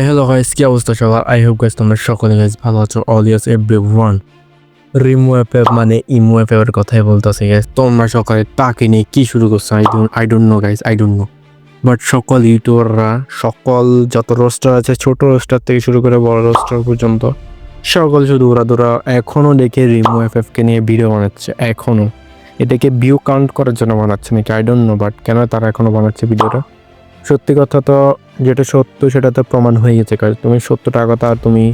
Hello guys কি অবস্থা? সবার? আই হোপ গাইস তোমরা সকলে গাইস ভালো আছো। অলিয়াস এভরি ওয়ান রিমো অ্যাপ মানে ইমো অ্যাপের কথাই বলতেছে গাইস তোমরা সকালে তাকে নিয়ে কি শুরু করছ? I don't I don't know guys I don't know but সকল ইউটিউবাররা, সকল যত রোস্টার আছে, ছোট রোস্টার থেকে শুরু করে বড় রোস্টার পর্যন্ত, সকল শুধু ওরা তোরা এখনও দেখে রিমো এফএফকে নিয়ে ভিডিও বানাচ্ছে এখনও এটাকে ভিউ কাউন্ট করার জন্য বানাচ্ছে, নাকি? আই ডোন্ট নো বাট কেন তারা এখনও বানাচ্ছে ভিডিওটা সত্যি কথা তো যেটা সত্য, সেটা তো প্রমাণ হয়ে গেছে। কারণ তুমি সত্যটা কথা আর তুমি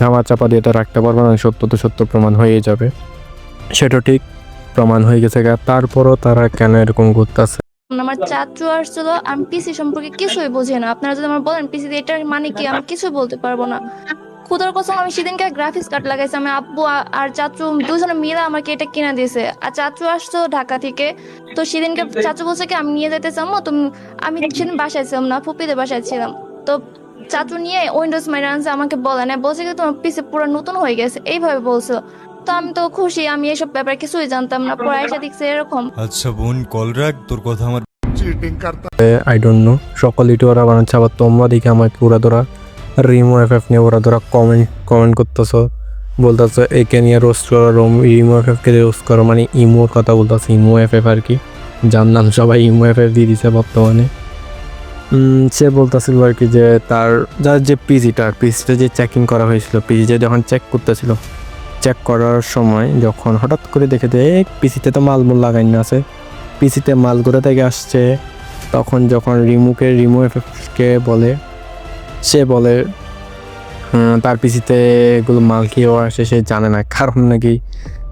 ধামা চাপা দিয়ে তো রাখতে পারবে না, সত্য তো সত্য প্রমাণ হয়ে যাবে। সেটা ঠিক প্রমাণ হয়ে গেছে। তারপরও তারা কেন এরকম করতেছে আমার চাচু আসছিল, আমি পিসি সম্পর্কে কিছুই বুঝি না। আপনারা যদি আমার বলেন পিসি এটার মানে কি? আমি কিছু বলতে পারব না। খুদার কসম আমি সেদিনকে গ্রাফিক্স কার্ড লাগাইছি আমি আব্বু আর চাচু দুজনে মিলে আমাকে এটা কিনে দিয়েছে। আর চাচু আসতো ঢাকা থেকে। তো সেদিনকে চাচু বলছে কি আমি নিয়ে যেতে চাবো তুমি আমি সেদিন বাসায় ছিলাম না ফুপিদের বাসায় ছিলাম। তো চাচু নিয়ে উইন্ডোজ মাইরে আনছে আমাকে বলে না বলছে কি তোমার পিসি পুরো নতুন হয়ে গেছে। এইভাবে বলছো। তো আমি তো খুশি আমি এসব ব্যাপারে কিছুই জানতাম না। পরে এসে দেখছি এরকম। আচ্ছা বোন কল রাখ তোর কথা আমার আই ডোন্ট নো সকল ইউটিউবাররা বানাচ্ছে আবার তোমরা দেখে আমাকে ওরা ধরা রিমো এফ এফ নিয়ে ওরা ধরা কমেন্ট কমেন্ট করতেছো। বলতেছো, একে নিয়ে রোস্ট করো, রোম- ইমো এফ এফকে রোস্ট করো মানে ইমোর কথা বলতেছে, ইমো এফ এফ আর কি। যার নাম সবাই ইমো এফ এফ দিয়ে দিছে বর্তমানে। সে বলতেছিল আর কি যে তার, যার যে পিজিটা পিজিটা যে চেকিং করা হয়েছিল পিজিটা যখন চেক করতেছিল চেক করার সময় যখন হঠাৎ করে দেখে যে পিসিতে তো মালমূল লাগাই না আছে। পিসিতে মাল কোথা থেকে আসছে, তখন যখন রিমুকে, রিমু এফএফকে বলে সে বলে তার পিসিতে এগুলো মাল খেয়েও আসে সে জানে না। কারণ নাকি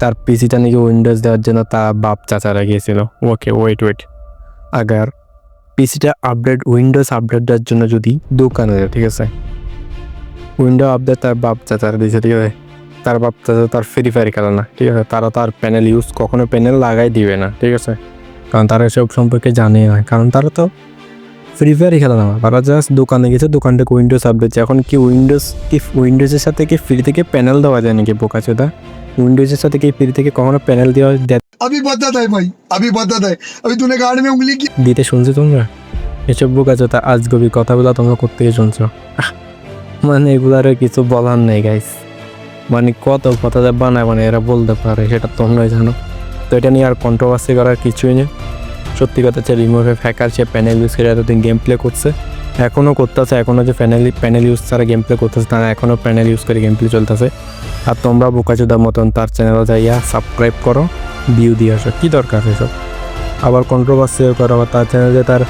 তার পিসিটা নাকি উইন্ডোজ দেওয়ার জন্য তার বাপ চাচারা গিয়েছিল। ওকে ওয়েট ওয়েট আগার, পিসিটা আপডেট উইন্ডোজ আপডেট দেওয়ার জন্য যদি দোকানে যায়, ঠিক আছে? উইন্ডো আপডেট তার বাপ চাচারা দিয়েছে, ঠিক আছে? তার বাপ চাচা তার ফ্রি ফায়ার খেলে না, ঠিক আছে? তারা তার প্যানেল ইউজ কখনো প্যানেল লাগাই দিবে না, ঠিক আছে? কারণ তারা এসব সম্পর্কে জানে না। কারণ তারা তো ফ্রি ফায়ার খেলা না তারা জাস্ট দোকানে গেছে দোকানটা উইন্ডোজ আপডেট এখন কি উইন্ডোজ কি উইন্ডোজের সাথে কি ফ্রি থেকে প্যানেল দেওয়া যায় নাকি বোকাচোদা? উইন্ডোজের সাথে কি ফ্রি থেকে কখনো প্যানেল দেওয়া আমি বাধা দেয় ভাই আমি বাধা দেয় আমি তুনে গাড়ি মে উঙ্গলি কি দিতে শুনছো তোমরা? এসব বোকাচোদা আজগবি কথাগুলো তোমরা কোথেকে শুনছো। মানে এগুলার কিছু বলার নেই গাইস মানে কত কথা বানায় মানে এরা বলতে পারে সেটা তোমরাই জানো। তো এটা নিয়ে আর কন্ট্রোভার্সি করার কিছুই নেই। সত্যি কথা, হচ্ছে রিমোভে ফ্যাকার সে প্যানেল ইউজ করে এতদিন গেম প্লে করছে। এখনও করতেছে এখনও যে প্যানেল প্যানেল ইউজ ছাড়া গেম প্লে করতেছে, তারা এখনও প্যানেল ইউজ করে গেম প্লে চলতেছে। আর তোমরা বোকাচোদার মতন তার চ্যানেলে যাইয়া সাবস্ক্রাইব করো ভিউ দিয়ে আসো, কী দরকার এসব? আবার কন্ট্রোভার্সি করো, আবার তার চ্যানেলে তার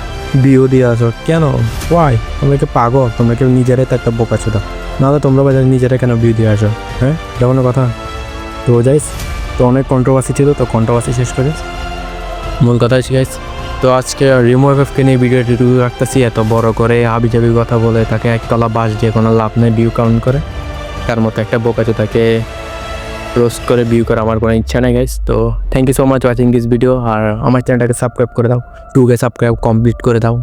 ভিউ দিয়ে আসো। কেন? ওয়াই তোমরা কি পাগল তোমরা কেউ নিজেরাই তো একটা বোকাচোদা। নাহলে তোমরা বাজারে নিজেরা কেন ভিউ দিয়ে আসো হ্যাঁ? এটা কথা? তো যাইস তো অনেক কন্ট্রোভার্সি ছিল, তো কন্ট্রোভার্সি শেষ করে। মূল কথা হচ্ছে গাইস তো আজকে রিমো এফকে নিয়ে ভিডিও রিভিউ রাখতেছি, এত বড় করে হাবি জাবি কথা বলে তাকে একতলা বাস দিয়ে কোনো লাভ নেই ভিউ কাউন্ট করে। তার মতো একটা বোকাচো তাকে রোস্ট করে ভিউ করা আমার কোনো ইচ্ছা নেই গাইস তো thank you so much watching this video আর আমার চ্যানেলটাকে সাবস্ক্রাইব করে দাও টুকে সাবস্ক্রাইব কমপ্লিট করে দাও।